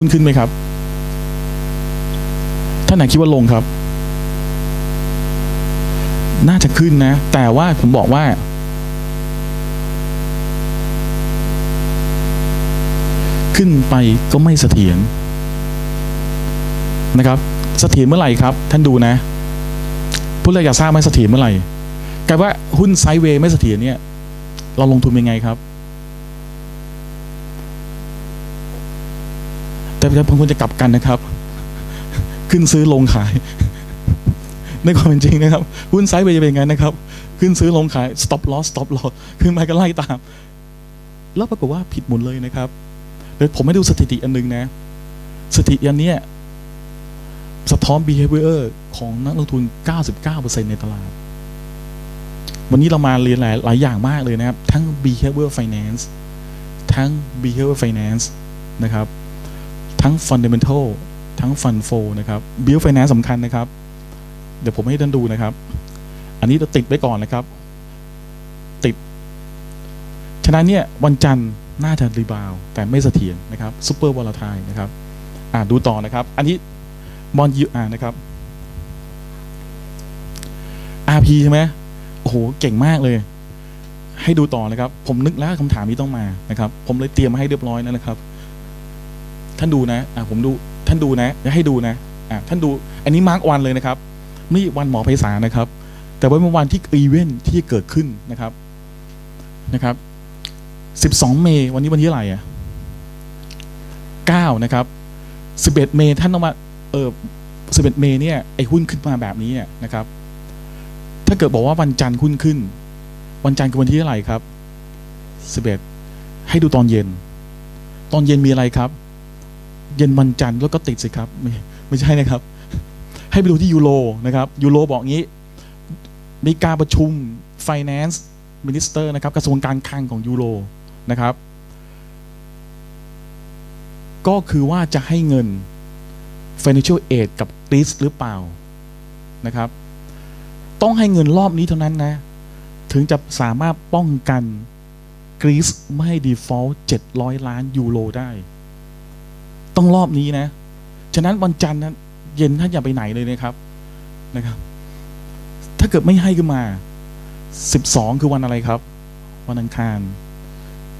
ขึ้นขึ้นไหมครับ ท่านไหนคิดว่าลงครับ น่าจะขึ้นนะ แต่ว่าผมบอกว่า ขึ้นไปก็ไม่เสถียรนะครับ เสถียรเมื่อไหร่ครับ ท่านดูนะผู้เลยอยากทราบไหมเสถียรเมื่อไหร่กลายว่าหุ้นไซด์เวย์ไม่เสถียรเนี่ย เราลงทุนยังไงครับ แต่ผมควรจะกลับกันนะครับ ขึ้นซื้อลงขาย ในความเป็นจริงนะครับ หุ้นไซด์เวจะเป็นยังไงนะครับ ขึ้นซื้อลงขาย stop loss stop loss ขึ้นไปก็ไล่ตาม แล้วปรากฏว่าผิดหมดเลยนะครับเดี๋ยวผมให้ดูสถิติอันหนึงนะ สถิติอันเนี้ยสะท้อน behavior ของนักลงทุน 99%ในตลาด วันนี้เรามาเรียนหลายหลายอย่างมากเลยนะครับ ทั้ง behavior finance ทั้ง behavior finance นะครับ ทั้ง fundamental ทั้ง fund flow นะครับ behavior finance สำคัญนะครับ เดี๋ยวผมให้ท่านดูนะครับ อันนี้เราติดไว้ก่อนนะครับ ติด ฉะนั้นเนี่ยวันจันทร์น่าจะรีบาว แต่ไม่เสถียรนะครับ super volatile นะครับ อ่าดูต่อนะครับ อันนี้บอลยูอานะครับ RP ใช่ไหมโอ้โห เก่งมากเลย ให้ดูต่อนะครับ ผมนึกแล้วคำถามนี้ต้องมานะครับ ผมเลยเตรียมมาให้เรียบร้อยแล้วนะครับ ท่านดูนะอ่าผมดูท่านดูนะจะให้ดูนะอ่าท่านดู อันนี้มาร์กวันเลยนะครับนี่วันหมอไพศาลนะครับ แต่ว่าเป็นวันที่อีเวนท์ที่เกิดขึ้นนะครับนะครับ 12 เมษวันนี้วันที่อะไรอะ9นะครับ 11 เมษท่านต้องมาเออ11 เมษเนี่ยไอ้หุ้นขึ้นมาแบบนี้เนี่ยนะครับ ถ้าเกิดบอกว่าวันจันทร์หุ้นขึ้น วันจันทร์คือวันที่เท่าไหร่ครับ 11 ให้ดูตอนเย็น ตอนเย็นมีอะไรครับ เย็นวันจันทร์แล้วก็ติดสิครับไม่ไม่ใช่นะครับ ให้ไปดูที่ยูโรนะครับยูโรบอกงี้ มีการประชุม finance minister นะครับกระทรวงการคลังของยูโรนะครับ ก็คือว่าจะให้เงิน financial aid กับกรีซหรือเปล่านะครับ ต้องให้เงินรอบนี้เท่านั้นนะ ถึงจะสามารถป้องกันกรีซไม่ให้ default 700 ล้านยูโรได้ ต้องรอบนี้นะ ฉะนั้นวันจันทร์นั้นเย็นท่านอย่าไปไหนเลยนะครับนะครับ ถ้าเกิดไม่ให้ขึ้นมา12คือวันอะไรครับ วันอังคาร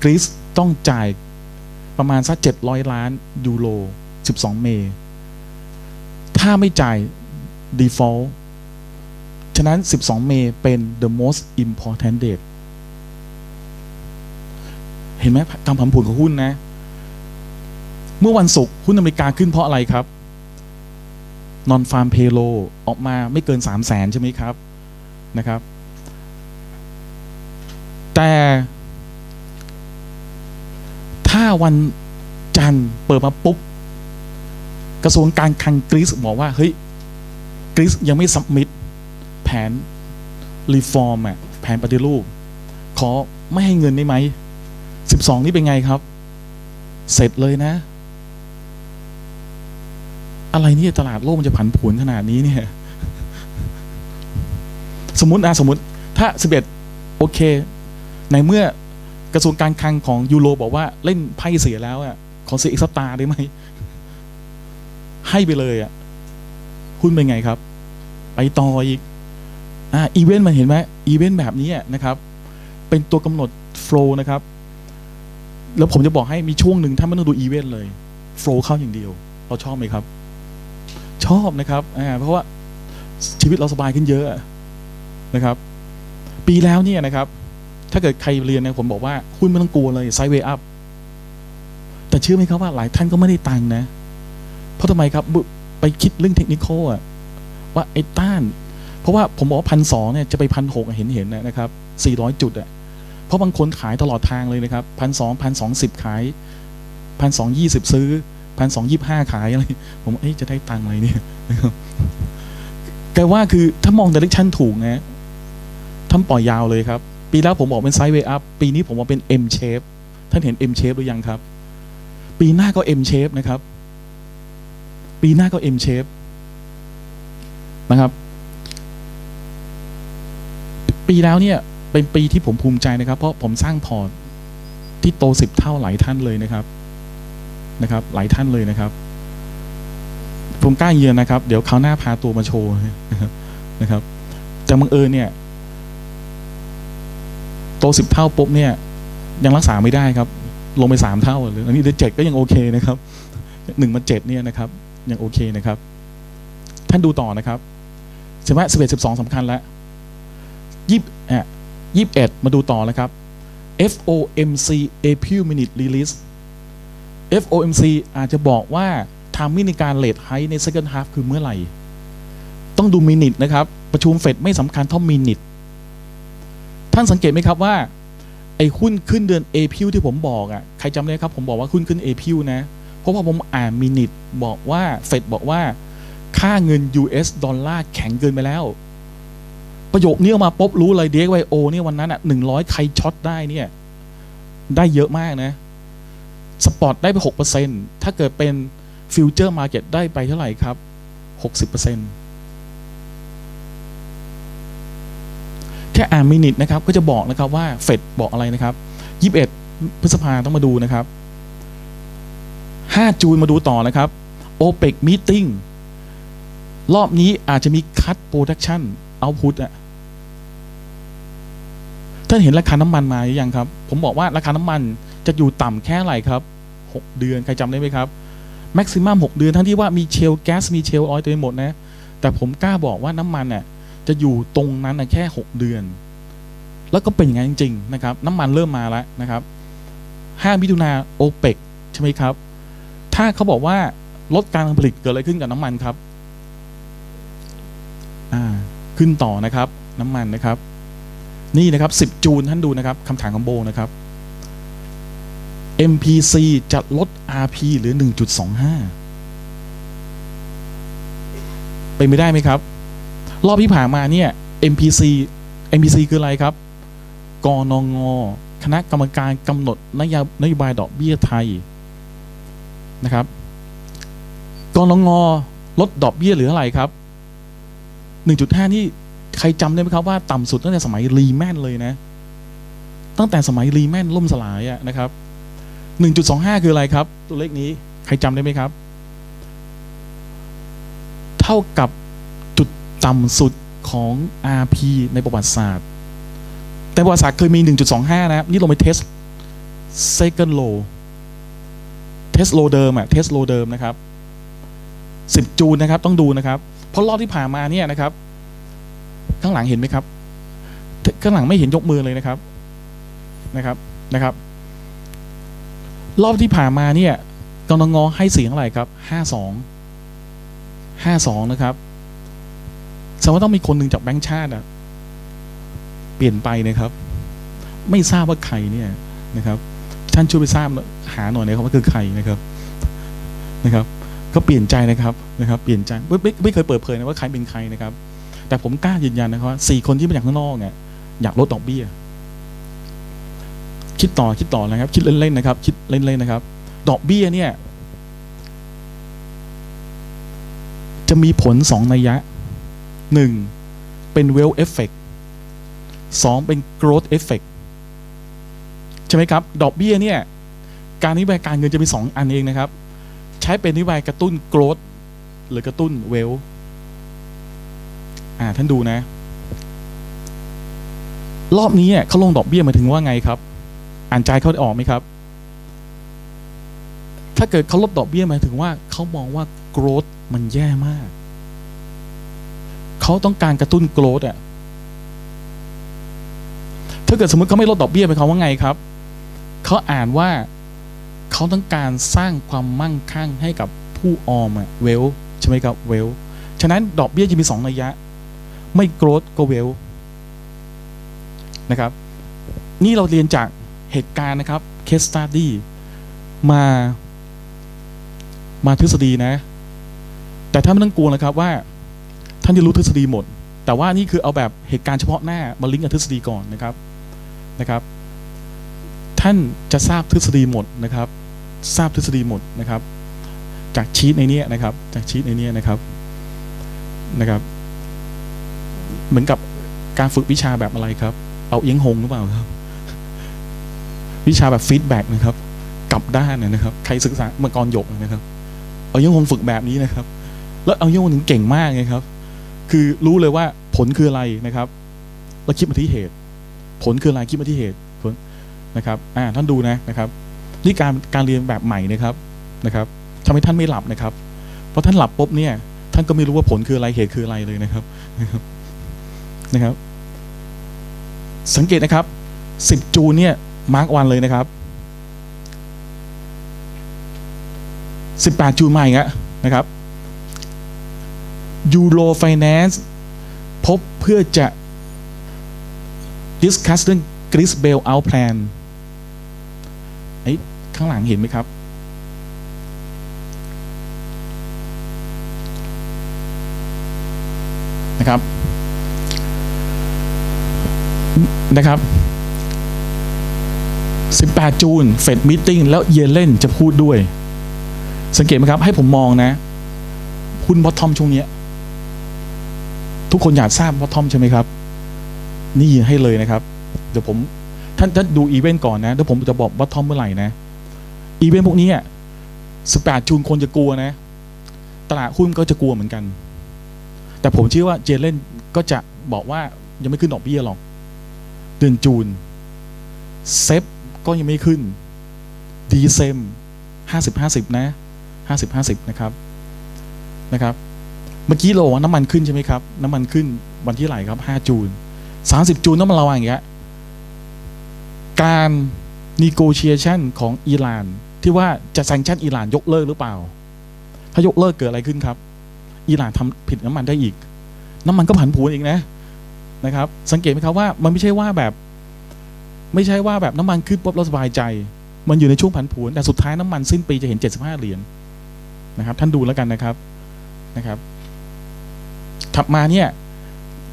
กรีซต้องจ่ายประมาณสัก700ล้านยูโร12เมษถ้าไม่จ่าย default ฉะนั้น 12 เมษเป็น the most important date เห็นไหมตามผันผวนของหุ้นนะ เมื่อวันศุกร์หุ้นอเมริกาขึ้นเพราะอะไรครับนอนฟาร์มเพโลออกมาไม่เกิน 3 0 0แสนใช่ไหมครับนะครับ แต่ถ้าวันจันทร์เปิดมาปุ๊บ กระทรวงการคลังกรีซบอกว่า เฮ้ยกรีซยังไม่สัมมิตแผนรีฟอร์มอะแผนปฏิรูป ขอไม่ให้เงินได้ไหม 12 นี่เป็นไงครับ เสร็จเลยนะ อะไรนี่ตลาดโลกมันจะผันผวนขนาดนี้เนี่ย สมมตินะสมมติ ถ้า11โอเค ในเมื่อกระทรวงการคลังของยูโรบอกว่าเล่นไพ่เสียแล้วอะ ขอเสียอีกสตาร์ได้ไหม ให้ไปเลยอะ หุ้นเป็นไงครับ ไปต่ออีก อ่าอีเวนต์มันเห็นไหมอีเวนต์แบบนี้นะครับ เป็นตัวกำหนดโฟล์นะครับ แล้วผมจะบอกให้มีช่วงหนึ่งถ้าไม่ต้องดูอีเวนต์เลยโฟล์เข้าอย่างเดียว เราชอบไหมครับ ชอบนะครับเพราะว่าชีวิตเราสบายขึ้นเยอะนะครับ ปีแล้วเนี่ยนะครับ ถ้าเกิดใครเรียนเนี่ยผมบอกว่าหุ้นไม่ต้องกลัวเลยไซด์เวย์อัพแต่เชื่อไหมครับว่าหลายท่านก็ไม่ได้ตังค์นะ เพราะทำไมครับไปคิดเรื่องเทคนิคอะว่าไอ้ต้าน เพราะว่าผมบอกว่าพันสองเนี่ยจะไปพันหกเห็นเห็นนะครับสี่ร้อยจุดอะเพราะบางคนขายตลอดทางเลยนะครับพันสองพันสองสิบขายพันสองยี่สิบซื้อ พันสองยี่ห้าขายอะไร ผมเอ๊ะจะได้ตังค์อะไรเนี่ยนะครับแกว่าคือถ้ามองดิเรกชันถูกนะท่านปล่อยยาวเลยครับ ปีแล้วผมบอกเป็นไซด์เวย์อัพปีนี้ผมบอกเป็น M shape ท่านเห็น M shape หรือยังครับ ปีหน้าก็ M shape นะครับ ปีหน้าก็ M shape นะครับ ปีแล้วเนี่ยเป็นปีที่ผมภูมิใจนะครับ เพราะผมสร้างพอร์ตที่โตสิบเท่าหลายท่านเลยนะครับ นะครับ หลายท่านเลยนะครับ ผมกล้าเยือนนะครับ เดี๋ยวเขาวหน้าพาตัวมาโชว์นะครับแต่บังเอิญเนี่ย โตสิบเท่าปุ๊บเนี่ย ยังรักษาไม่ได้ครับ ลงไปสามเท่าเลยอันนี้เดือเจ็ดก็ยังโอเคนะครับหนึ่งมาเจ็ดเนี่ยนะครับ ยังโอเคนะครับ ท่านดูต่อนะครับใช่ไหมสิบเอ็ดสิบสองสำคัญแล้วยี่อะยี่สิบเอ็ดมาดูต่อนะครับ FOMC April Minute Release FOMC อาจจะบอกว่าทำมิในการเลทไฮใน second half คือเมื่อไหร่ ต้องดูมินิทนะครับ ประชุมเฟดไม่สำคัญเท่ามินิทท่านสังเกตไหมครับว่า ไอ้หุ้นขึ้นเดือนเอพิวที่ผมบอกอะ่ะใครจำได้ครับ ผมบอกว่าหุ้นขึ้นเอพิวนะ เพราะว่าผมอ่านมินิทบอกว่าเฟดบอกว่า ค่าเงิน US ดอลลาร์แข็งเกินไปแล้ว ประโยคนี้ออกมาปุ๊บรู้เลยเด็กไวโอเนี่ยวันนั้นอะหนึ่งร้อยใครช็อตได้เนี่ย ได้เยอะมากนะ สปอร์ตได้ไปหกเปอร์เซ็นถ้าเกิดเป็นฟิวเจอร์มาร์เก็ตได้ไปเท่าไหร่ครับหกสิบเปอร์เซ็นแค่อ่านมินิทนะครับ ก็จะบอกนะครับว่าเฟดบอกอะไรนะครับยี่สิบเอ็ดพฤษภาต้องมาดูนะครับห้าจูนมาดูต่อนะครับโอเปกมีติ้งรอบนี้อาจจะมีคัตโปรดักชันเอาพุทอะท่านเห็นราคาน้ำมันมาหรือยังครับ ผมบอกว่าราคาน้ำมัน จะอยู่ต่ำแค่ไหนครับ 6 เดือนใครจำได้ไหมครับแม็กซิมัม6เดือนทั้งที่ว่ามีเชลแก๊สมีเชลออยล์เต็มหมดนะแต่ผมกล้าบอกว่าน้ำมันเนี่ยจะอยู่ตรงนั้นนะแค่ 6 เดือน แล้วก็เป็นอย่างนั้นจริงๆนะครับ น้ำมันเริ่มมาแล้วนะครับ5มิถุนาโอเปกใช่ไหมครับ ถ้าเขาบอกว่าลดการผลิตเกิดอะไรขึ้นกับน้ำมันครับอ่าขึ้นต่อนะครับ น้ำมันนะครับ นี่นะครับ 10 จูนท่านดูนะครับคำถามของโบนะครับ MPC จะลด RP หรือ 1.25 เป็นไม่ได้ไหมครับ รอบที่ผ่านมาเนี่ย MPC MPC คืออะไรครับ กนงคณะกรรมการกำหนดนโยยบายดอกเบี้ยไทยนะครับ กนงลดดอกเบี้ยหรืออะไรครับ 1.5 นี่ใครจำได้ไหมครับว่าต่ำสุดตั้งแต่สมัยรีแมนเลยนะ ตั้งแต่สมัยรีแมนล่มสลายอะนะครับ 1.25 คืออะไรครับ ตัวเลขนี้ใครจำได้ไหมครับ เท่ากับจุดต่ำสุดของ RP ในประวัติศาสตร์ แต่ประวัติศาสตร์เคยมี 1.25 นะครับ นี่ลงไปเทส second low เทสโลเดิมอะเทสโลเดิมนะครับ 10 จูนนะครับ ต้องดูนะครับ เพราะรอบที่ผ่านมาเนี่ยนะครับ ข้างหลังเห็นไหมครับ ข้างหลังไม่เห็นยกมือเลยนะครับ นะครับ นะครับ รอบที่ผ่านมาเนี่ยกนงให้เสียงอะไรครับห้าสองห้าสองนะครับแสดงว่าต้องมีคนหนึ่งจากแบงค์ชาติอะเปลี่ยนไปนะครับ ไม่ทราบว่าใครเนี่ยนะครับ ท่านช่วยไปทราบหาหน่อยนะครับว่าคือใครนะครับนะครับ ก็เปลี่ยนใจนะครับนะครับ เปลี่ยนใจไม่ไม่ไม่เคยเปิดเผยนะว่าใครเป็นใครนะครับ แต่ผมกล้ายืนยันนะครับว่าสี่คนที่มาจากข้างนอกเนี่ยอยากลดดอกเบี้ย คิดต่อคิดต่อนะครับ คิดเล่นๆนะครับ คิดเล่นๆนะครับ ดอกเบี้ยเนี่ย จะมีผลสองนัยยะหนึ่งเป็น wealth effect สองเป็น growth effect ใช่ไหมครับ ดอกเบี้ยเนี่ย การนโยบายการเงินจะมีสองอันเองนะครับ ใช้เป็นนโยบายกระตุ้น growth หรือกระตุ้น wealth อ่าท่านดูนะ รอบนี้เขาลงดอกเบี้ยมาถึงว่าไงครับ อ่านใจเขาได้ออกไหมครับ ถ้าเกิดเขาลดดอกเบี้ยหมายถึงว่าเขามองว่า growth มันแย่มาก เขาต้องการกระตุ้น growth อะถ้าเกิดสมมติเขาไม่ลดดอกเบี้ยหมายความว่าไงครับ เขาอ่านว่าเขาต้องการสร้างความมั่งคั่งให้กับผู้ออมอะเวลใช่ไหมครับเวลฉะนั้นดอกเบี้ยจะมีสองระยะ ไม่ growth ก็เวลนะครับ นี่เราเรียนจาก เหตุการณ์นะครับ case study มา มาทฤษฎีนะ แต่ท่านไม่ต้องกลัวนะครับว่า ท่านจะรู้ทฤษฎีหมด แต่ว่านี่คือเอาแบบเหตุการณ์เฉพาะหน้ามาลิงก์กับทฤษฎีก่อนนะครับนะครับ ท่านจะทราบทฤษฎีหมดนะครับ ทราบทฤษฎีหมดนะครับ จากชีตในนี้นะครับ จากชีตในนี้นะครับนะครับ เหมือนกับการฝึกวิชาแบบอะไรครับ เอาเอียงหงหรือเปล่าครับ วิชาแบบฟีดแบ็กนะครับกลับด้านนะครับ ใครศึกษาเมื่อก่อนหยกนะครับ เอายงคงฝึกแบบนี้นะครับ แล้วเอายงคงถึงเก่งมากไงครับ คือรู้เลยว่าผลคืออะไรนะครับแล้วคิดมาที่เหตุ ผลคืออะไรคิดมาที่เหตุผลนะครับอ่าท่านดูนะนะครับ นี่การการเรียนแบบใหม่นะครับนะครับทำให้ท่านไม่หลับนะครับ เพราะท่านหลับปุ๊บเนี่ย ท่านก็ไม่รู้ว่าผลคืออะไรเหตุคืออะไรเลยนะครับนะครับนะครับสังเกตนะครับสิบจูเนี่ย มาร์กวันเลยนะครับสิบแปดจูนมาอีกแล้วนะครับยูโรไฟแนนซ์พบเพื่อจะ discuss เรื่อง Gris Bail Out Plan ไอ้ข้างหลังเห็นไหมครับนะครับนะครับ 18 จูนเฟดมิ팅แล้วเยเลนจะพูดด้วย สังเกตไหมครับ ให้ผมมองนะหุ้นบอททอมช่วงนี้ทุกคนอยากทราบบอททอมใช่ไหมครับ นี่ให้เลยนะครับ เดี๋ยวผมท่านท่านดูอีเวนต์ก่อนนะเดี๋ยวผมจะบอกบอททอมเมื่อไหร่นะอีเวนต์พวกนี้อะ18จูนคนจะกลัวนะ ตลาดหุ้นก็จะกลัวเหมือนกัน แต่ผมเชื่อว่าเจเลนก็จะบอกว่ายังไม่ขึ้นดอกเบี้ยหรอกเดือนจูนเซฟ ก็ยังไม่ขึ้นดีเซมห้าสิบห้าสิบนะห้าสิบห้าสิบนะครับนะครับ เมื่อกี้เราว่าน้ำมันขึ้นใช่ไหมครับ น้ำมันขึ้นวันที่ไหนครับห้าจูนสามสิบจูนต้องมาระวังอย่างเงี้ยการ negotiation ของอิหร่านที่ว่าจะแซงชั่นอิหร่านยกเลิกหรือเปล่า ถ้ายกเลิกเกิดอะไรขึ้นครับ อิหร่านทำผิดน้ำมันได้อีก น้ำมันก็ผันผวนอีกนะนะครับ สังเกตไหมครับว่ามันไม่ใช่ว่าแบบ ไม่ใช่ว่าแบบน้ำมันขึ้นปุ๊บเราสบายใจ มันอยู่ในช่วงผันผวนแต่สุดท้ายน้ำมันสิ้นปีจะเห็น 75 เหรียญนะครับ ท่านดูแล้วกันนะครับนะครับถัดมาเนี่ย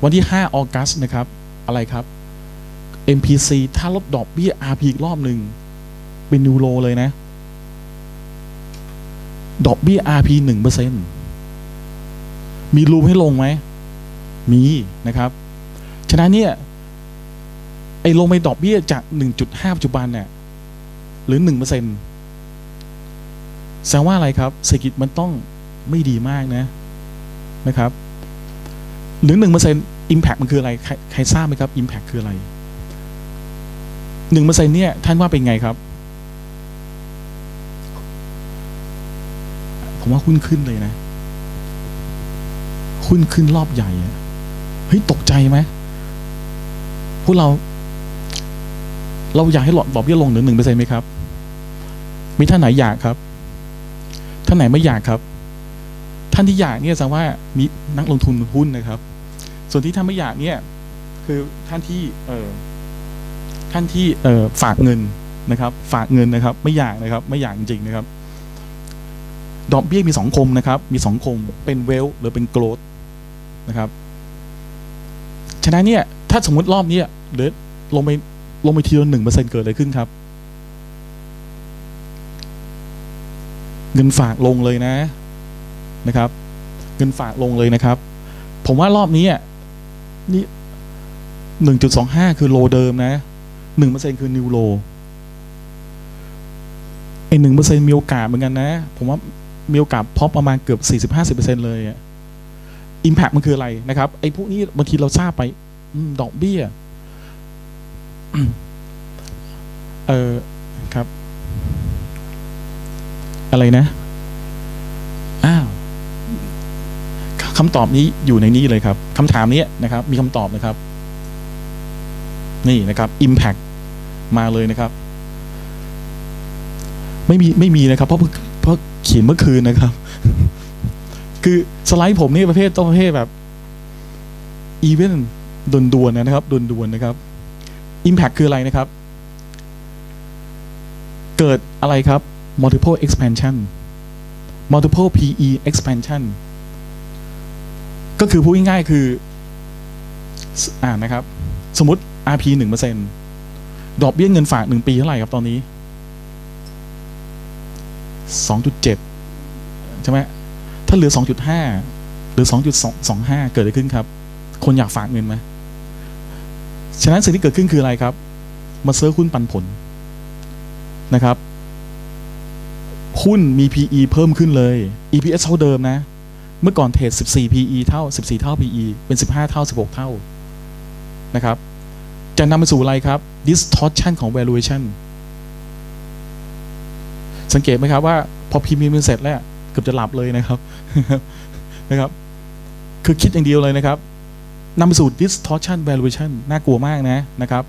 วันที่ 5 ออกัสนะครับ อะไรครับ MPC ถ้าลดดอกเบี้ย RP อีกรอบหนึ่งเป็นนิวโรเลยนะ ดอกเบี้ย RP หนึ่งเปอร์เซ็นมีรูมให้ลงไหม มีนะครับ ฉะนั้นเนี่ย ไอ้ลงไปดอกเบี้ยจาก 1.5 ปัจจุบันเนี่ยหรือ 1%แสดงว่าอะไรครับ เศรษฐกิจมันต้องไม่ดีมากนะนะครับ หรือ 1% impact มันคืออะไร ใครใครทราบไหมครับ impact คืออะไร 1%เนี่ย ท่านว่าเป็นไงครับ ผมว่าหุ้นขึ้นเลยนะหุ้นขึ้นรอบใหญ่อะเฮ้ยตกใจไหมพวกเรา เราอยากให้หลอดดอกเบี้ยลงเหลือหนึ่งเปอร์เซ็นต์ไหมครับ มีท่านไหนอยากครับ ท่านไหนไม่อยากครับ ท่านที่อยากเนี่ยแสดงว่ามีนักลงทุนหุ้นนะครับ ส่วนที่ท่านไม่อยากเนี่ย คือท่านที่เออท่านที่เออฝากเงินนะครับ ฝากเงินนะครับ ไม่อยากนะครับ ไม่อยากจริงๆนะครับ ดอกเบี้ยมีสองคมนะครับ มีสองคมเป็นเวลหรือเป็นโกลดนะครับฉะนั้นเนี่ย ถ้าสมมติรอบนี้หรือลงไป ลงไปทีละหนึ่งเปอร์เซ็นเกิดอะไรขึ้นครับ เงินฝากลงเลยนะนะครับ เงินฝากลงเลยนะครับ ผมว่ารอบนี้นี่หนึ่งจุดสองห้าคือโลเดิมนะหนึ่งเปอร์เซ็นคือนิวโลไอหนึ่งเปอร์เซ็นมีโอกาสเหมือนกันนะ ผมว่ามีโอกาสพอประมาณเกือบสี่สิบห้าสิบเปอร์เซ็นเลยอะอิมแพคมันคืออะไรนะครับ ไอพวกนี้บางทีเราทราบไปอดอกเบี้ย เออครับ อะไรนะ อ้าวคำตอบนี้อยู่ในนี้เลยครับคำถามนี้นะครับ มีคำตอบนะครับ นี่นะครับ Impact มาเลยนะครับ ไม่มีไม่มีนะครับ เพราะเพราะเขียนเมื่อคืนนะครับ คือสไลด์ผมนี่ประเภทต้องประเภทแบบอีเวนต์ด่วนๆนะครับด่วนๆนะครับ Impact คืออะไรนะครับ เกิดอะไรครับ multiple expansion multiple PE expansion ก็คือพูดง่ายๆคือ อ่านนะครับ สมมติ RP หนึ่งเปอร์เซ็นดอกเบี้ยเงินฝากหนึ่งปีเท่าไหร่ครับตอนนี้สองจุดเจ็ดใช่ไหมถ้าเหลือสองจุดห้าหรือสองจุดสองห้าเกิดอะไรขึ้นครับ คนอยากฝากเงินไหม ฉะนั้นสิ่งที่เกิดขึ้นคืออะไรครับ มาเซิร์หุ้นปันผลนะครับ หุ้นมี PE เพิ่มขึ้นเลย EPS เท่าเดิมนะ เมื่อก่อนเทรด14 PE เท่า 14 เท่า PE เป็น 15 เท่า 16 เท่านะครับ จะนำไปสู่อะไรครับ distortion ของ valuation สังเกตไหมครับว่า พอพิมพ์มีเสร็จแล้วเกือบจะหลับเลยนะครับนะครับ คือคิดอย่างเดียวเลยนะครับ นำไปสู่ distortion valuation น่ากลัวมากนะนะครับ